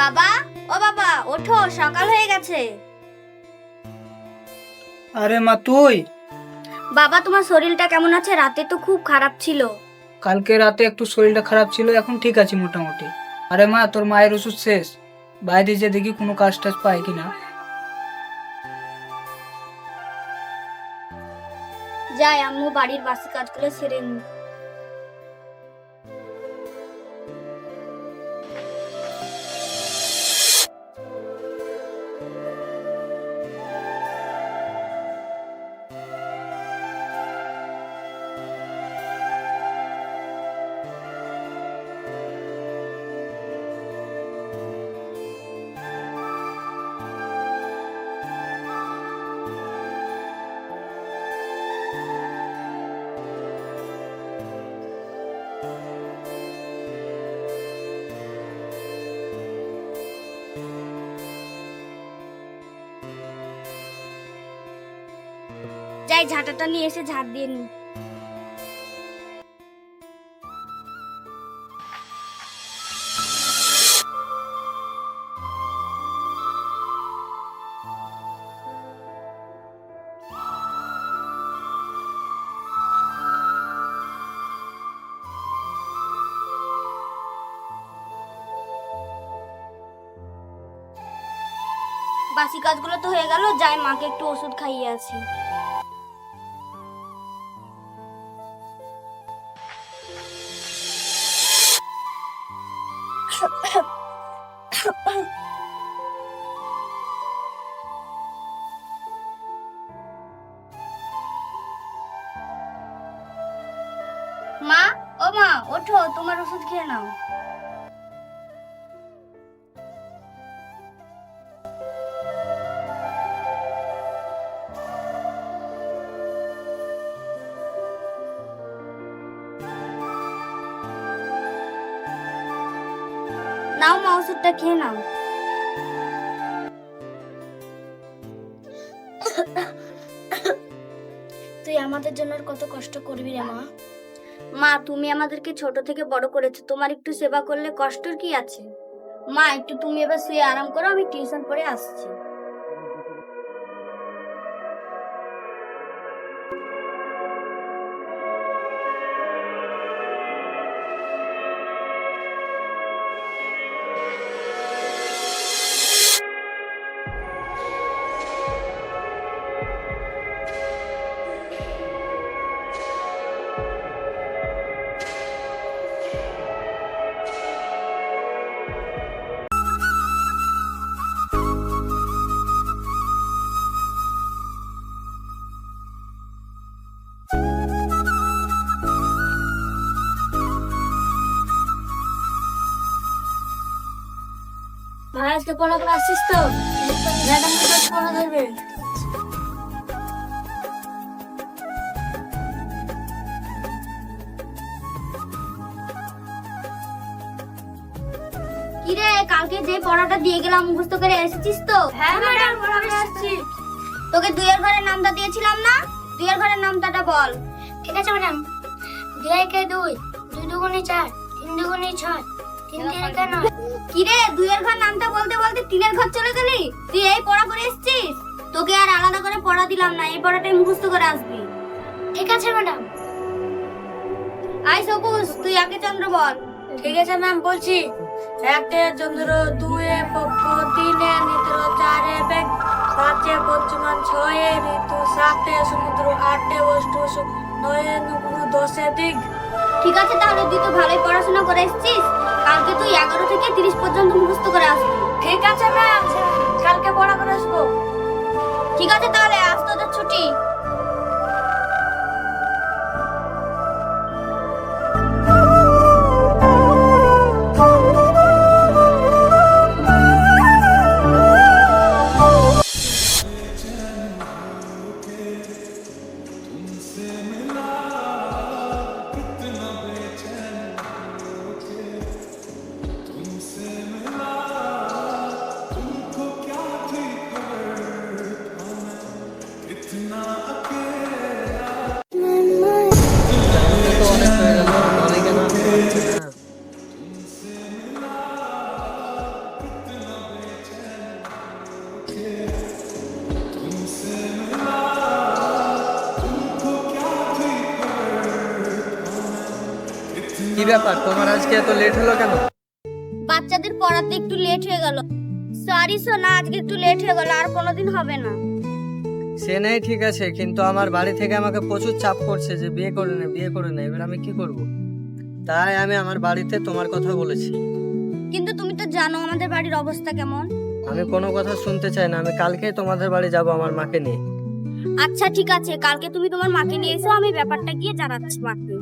বাবা ও বাবা ওঠো সকাল হয়ে গেছে। আরে মা তুই? বাবা তোমার শরীরটা কেমন আছে? রাতে তো খুব খারাপ ছিল। কালকে রাতে একটু শরীরটা খারাপ ছিল এখন ঠিক আছে মোটামুটি। আরে মা তোর মায়ের ওষুধ শেষ। বাইরে যে দেখি কোনো কাজ টাজ পায় কিনা। যাই আম্মু বাড়ির বাসি কাজগুলো সেরে নি যাই ঝাঁটাটা নিয়ে এসে ঝাঁট দিয়ে নি বাসি কাজগুলো তো হয়ে গেল, যাই মাকে একটু ওষুধ খাইয়ে আছি তোমার ওষুধ খেয়ে নাও। নাও মা, ওষুধটা খেয়ে নাও। তুই আমাদের জন্য কত কষ্ট করবি রে মা? মা, তুমি আমাদেরকে ছোট থেকে বড় করেছ, তোমার একটু সেবা করলে কষ্টর কি আছে? মা, একটু তুমি এবার শুয়ে আরাম করো, আমি টিউশন পড়ে আসছি। আজকে পড়া আসছিস তো? ম্যাডাম পড়া ধরবে। কিরে কালকে যে পড়াটা দিয়ে গেলাম মুখস্থ করে এসেছিস তো? হ্যাঁ ম্যাডাম পড়া করে আসছি। তোকে দুইয়ের ঘরের নামটা দিয়েছিলাম না? দুইয়ের ঘরের নামটাটা বল। ঠিক আছে ম্যাডাম। দুই একে দুই? দুই দুগুণে চার তিন দুগুণে ছয় তিন তিরিকে নয়। কিরে দুইয়ের ঘর নামটা বলতে বলতে তিনের ঘর চলে গেলি? তুই এই পড়া করে এসেছিস? তোকে আর আলাদা করে পড়া দিলাম না এই পড়াটাই মুখস্থ করে আসবি। ঠিক আছে ম্যাডাম। আই সবুজ তুই আগে চন্দ্র বল। ঠিক আছে ম্যাম বলছি। একে চন্দ্র দুয়ে পক্ষ তিনে নিত্র চারে বেগ পাঁচে পশ্চিমান ছয়ে ঋতু সাতে সমুদ্র আটে অষ্টুষ নয়ে নুপুর দশে দিক ঠিক আছে তাহলে তুই তো ভালোই পড়াশোনা করে এসেছিস। কালকে তুই এগারো থেকে তিরিশ পর্যন্ত মুখস্থ করে আসবি। ঠিক আছে ম্যাম কালকে পড়া করে আসব। ঠিক আছে তাহলে আজ তোদের ছুটি। ব্যাপার? তোমার আজকে এত লেট হলো কেন? বাচ্চাদের পড়াতে একটু লেট হয়ে গেল। সরি সোনা আজকে একটু লেট হয়ে গেল আর কোনোদিন হবে না। সে নেই ঠিক আছে কিন্তু আমার বাড়ি থেকে আমাকে প্রচুর চাপ করছে যে বিয়ে করে নে বিয়ে করে নে এবার আমি কি করব? তাই আমি আমার বাড়িতে তোমার কথা বলেছি। কিন্তু তুমি তো জানো আমাদের বাড়ির অবস্থা কেমন। আমি কোনো কথা শুনতে চাই না আমি কালকেই তোমাদের বাড়ি যাব আমার মাকে নিয়ে। আচ্ছা ঠিক আছে কালকে তুমি তোমার মাকে নিয়ে এসো আমি ব্যাপারটা গিয়ে জানাচ্ছি মাকে।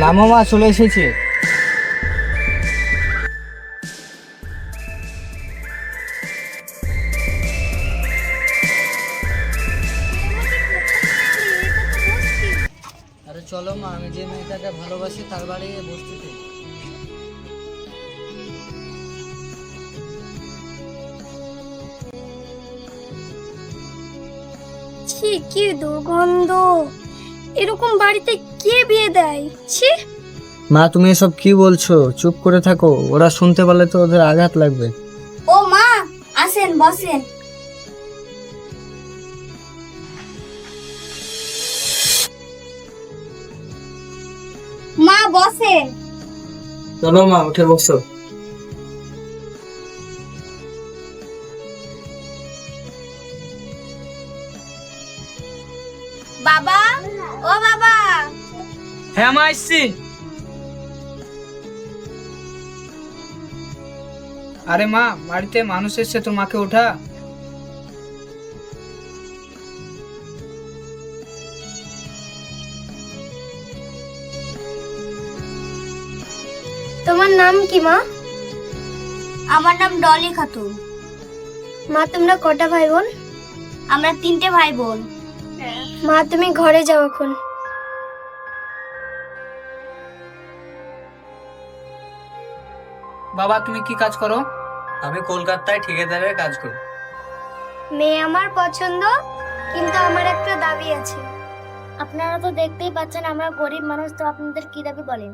নামো মা চলে এসেছে। আরে চলো মা, আমি যে মেয়েটাকে ভালোবাসি তার বাড়ি বসতে ছি, কি দুর্গন্ধ। এরকম বাড়িতে কে বিয়ে দেয়? ছি। মা তুমি এসব কি বলছো? চুপ করে থাকো। ওরা শুনতে পারলে তো ওদের আঘাত লাগবে। ও মা আসেন বসেন। মা বসেন। চলো মা উঠে বসো। বাবা? ও বাবা? হ্যাঁ মা আসছি। আরে মা বাড়িতে মানুষ এসছে তোর মাকে ওঠা। তোমার নাম কি মা? আমার নাম ডলি খাতুন। মা তোমরা কটা ভাই বোন? আমরা তিনটে ভাই বোন। মা তুমি ঘরে যাও এখন। বাবা তুমি কি কাজ করো? আমি কলকাতায় ঠিকাদারের কাজ করি। মেয়ে আমার পছন্দ কিন্তু আমার একটা দাবি আছে। আপনারা তো দেখতেই পাচ্ছেন আমরা গরিব মানুষ তো আপনাদের কি দাবি বলেন?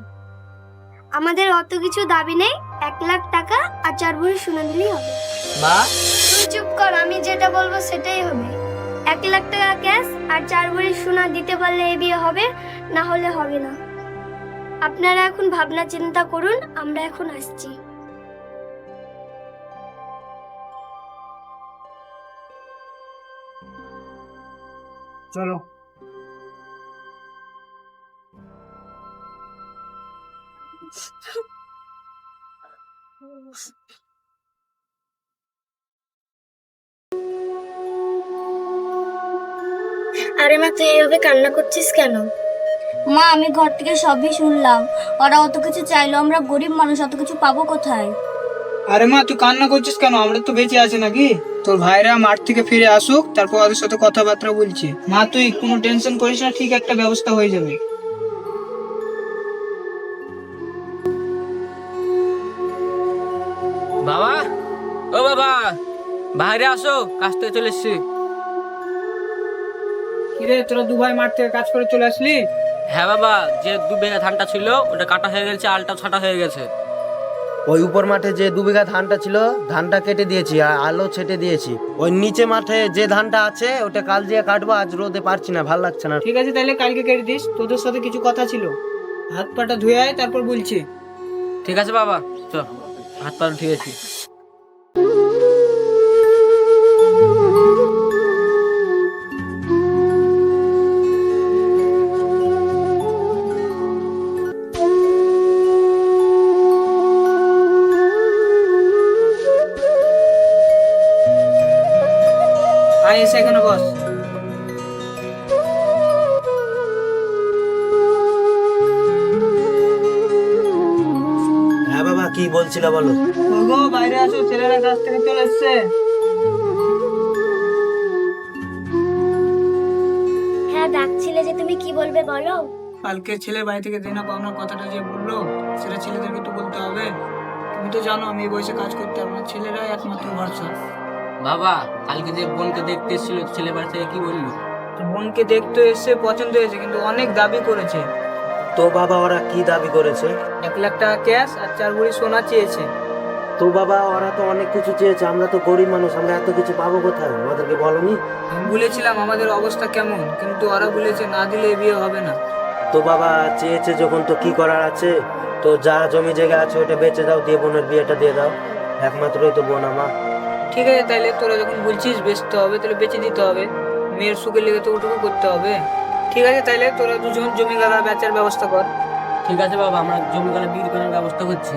আমাদের অত কিছু দাবি নেই এক লাখ টাকা আর চার ভরি শুনে দিলেই হবে। মা? তুই চুপ কর আমি যেটা বলব সেটাই হবে। এক লাখ টাকা ক্যাশ আর চার ভরি সোনা দিতে পারলে এ বিয়ে হবে, না হলে হবে না। আপনারা এখন ভাবনা চিন্তা করুন, আমরা এখন আসছি। চলো। আরে মা তুই এইভাবে কান্না করছিস কেন? মা আমি ঘর থেকে সবই শুনলাম। ওরা অত কিছু চাইলো আমরা গরিব মানুষ অত কিছু পাবো কোথায়? আরে মা তুই কান্না করছিস কেন? আমরা তো বেঁচে আছি নাকি? তোর ভাইরা মাঠ থেকে ফিরে আসুক তারপর ওদের সাথে কথাবার্তা বলছি। মা তুই কোনো টেনশন করিস না ঠিক একটা ব্যবস্থা হয়ে যাবে। বাবা? ও বাবা বাইরে আসো কাজ থেকে চলে এসছি। কিরে তোরা দু ভাই মাঠ থেকে কাজ করে চলে আসলি? হ্যাঁ বাবা যে দু বিঘা ধানটা ছিল ওটা কাটা হয়ে গেছে আলটা ছাটা হয়ে গেছে। ওই উপর মাঠে যে দু বিঘা ধানটা ছিল ধানটা কেটে দিয়েছি আর আলো ছেটে দিয়েছি। ওই নিচে মাঠে যে ধানটা আছে ওটা কাল দিয়ে কাটবো আজ রোদে পারছি না ভালো লাগছে না। ঠিক আছে তাহলে কালকে কেটে দিস তোদের সাথে কিছু কথা ছিল। হাত পাটা ধুয়ে আয় তারপর বলছি। ঠিক আছে বাবা চ হাত পা ঠিক আছে আয় এসে এখানে বস। হ্যাঁ বাবা কি বলছিল বলো? ওগো বাইরে আসো ছেলেরা কাজ থেকে চলে এসছে। হ্যাঁ ডাকছিলে যে তুমি কি বলবে বলো? কালকে ছেলের বাড়ি থেকে দেনা পাওনার কথাটা যে বলল। সেটা ছেলেদেরকে তো বলতে হবে। তুমি তো জানো আমি এই বয়সে কাজ করতে পারব না। ছেলেরাই একমাত্র ভরসা। বাবা কালকে যে বোনকে দেখতে এসেছিল ছেলে বাড়ি থেকে কি বলল? বোনকে দেখতে এসে পছন্দ হয়েছে কিন্তু অনেক দাবি করেছে। তো বাবা ওরা কি দাবি করেছে? এক লাখ টাকা ক্যাশ আর চার ভরি সোনা চেয়েছে। তো বাবা ওরা তো অনেক কিছু চেয়েছে আমরা তো গরিব মানুষ আমরা এত কিছু পাবো কোথায়? ওদেরকে বলনি? আমি বলেছিলাম আমাদের অবস্থা কেমন কিন্তু ওরা বলেছে না দিলে বিয়ে হবে না। তো বাবা চেয়েছে যখন তো কি করার আছে? তো যা জমি জায়গা আছে ওটা বেচে দাও দিয়ে বোনের বিয়েটা দিয়ে দাও। একমাত্রই তো বোন আমার। ঠিক আছে তাহলে তোরা যখন বলছিস বেচতে হবে তাহলে বেচে দিতে হবে। মেয়ের সুখের লেগে তো ওটুকু করতে হবে। ঠিক আছে তাইলে তোরা দুজন জমি গালা বেচার ব্যবস্থা কর। ঠিক আছে বাবা আমরা জমি গালা বিক্রি করার ব্যবস্থা করছি।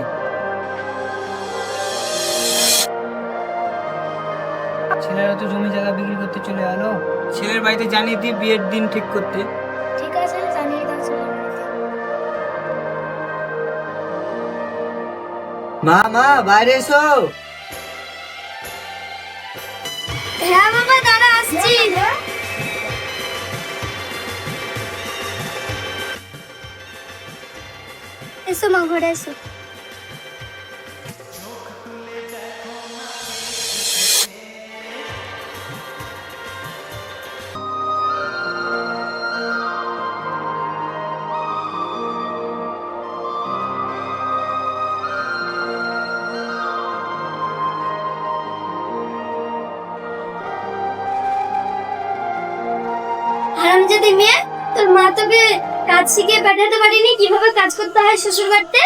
ছেলেরা তো জমি জায়গা বিক্রি করতে চলে গেলো ছেলের বাড়িতে জানিয়ে দিই বিয়ের দিন ঠিক করতে। ঠিক আছে জানিয়ে দাও মা মা বাইরে এসো। এসো মা ঘরে এসো হারামজাদি মেয়ে তোর মা তোকে কাজ শিখে পাঠাতে পারিনি কীভাবে কাজ করতে হয় শ্বশুর বাড়িতে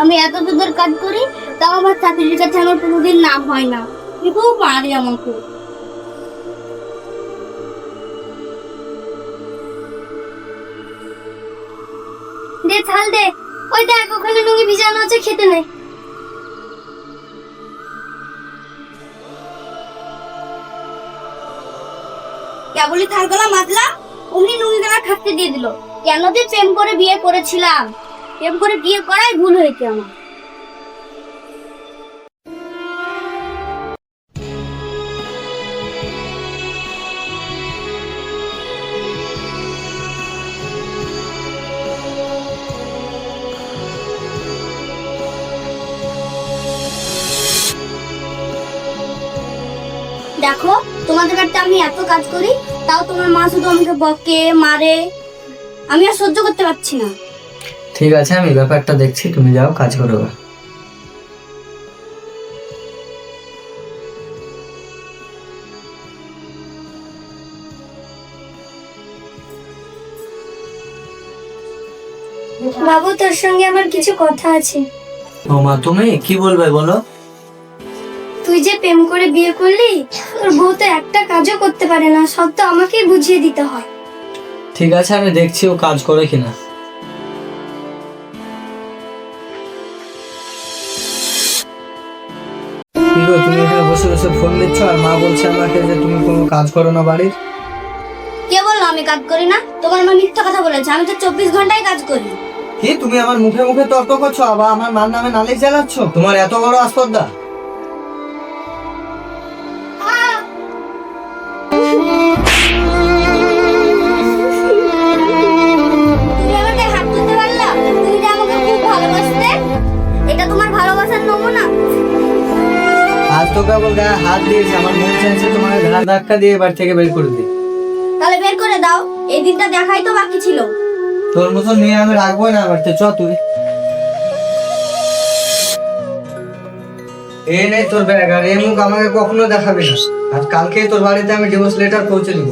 আমি এত দুধের কাজ করি, তাও আমার চাকরির কাছে আমার কোনোদিন নাম হয় না। খুব মারি আমাকে দে থাল দে। ওই দেখ, ওখানে নুঙ্গি ভিজানো আছে, খেতে নেই কেবলই থালগুলা মাজলাম অমনি নুঙ্গিগুলা খাটতে দিয়ে দিল। কেন যে প্রেম করে বিয়ে করেছিলাম? প্রেম করে বিয়ে করাই ভুল হয়েছে আমার। দেখো, তোমাদের বাড়িতে আমি এত কাজ করি, তাও তোমার মা শুধু আমাকে বকে, মারে। আমি আর সহ্য করতে পারছি না। ঠিক আছে আমি ব্যাপারটা দেখছি তুমি যাও কাজ করো বাবু তোর সঙ্গে আমার কিছু কথা আছে। ও মা তুমি? কি বলবে বলো? তুই যে প্রেম করে বিয়ে করলি তোর বউ তো একটা কাজও করতে পারে না সব তো আমাকেই বুঝিয়ে দিতে হয়। ঠিক আছে আমি দেখছি ও কাজ করে কিনা। দিচ্ছ আর মা বলছে আমাকে যে তুমি কোনো কাজ করো না বাড়ির। কে বলল আমি কাজ করি না? তোমার মা মিথ্যা কথা বলেছে। আমি তো চব্বিশ ঘন্টায় কাজ করি। কি? তুমি আমার মুখে মুখে তর্ক করছ আবার আমার মার নামে নালিশ জ্বালাচ্ছ? তোমার এত বড় ভালোবাসতে? এটা তোমার ভালোবাসার নমুনা। তো কেবল গায়ে হাত দিয়েছে আমার মন চাইছে তোমার ঘাড় ধাক্কা দিয়ে বাড়ি থেকে বের করে দিই তাহলে বের করে দাও এই দিনটা দেখাই তো বাকি ছিল। তোর মতন মেয়ে আমি রাখব না বাড়িতে চ তুই। এ নেই তোর ব্যাগ আর এ মুখ আমাকে কখনো দেখাবি না। আর কালকে তোর বাড়িতে আমি ডিভোর্স লেটার পৌঁছে দিব।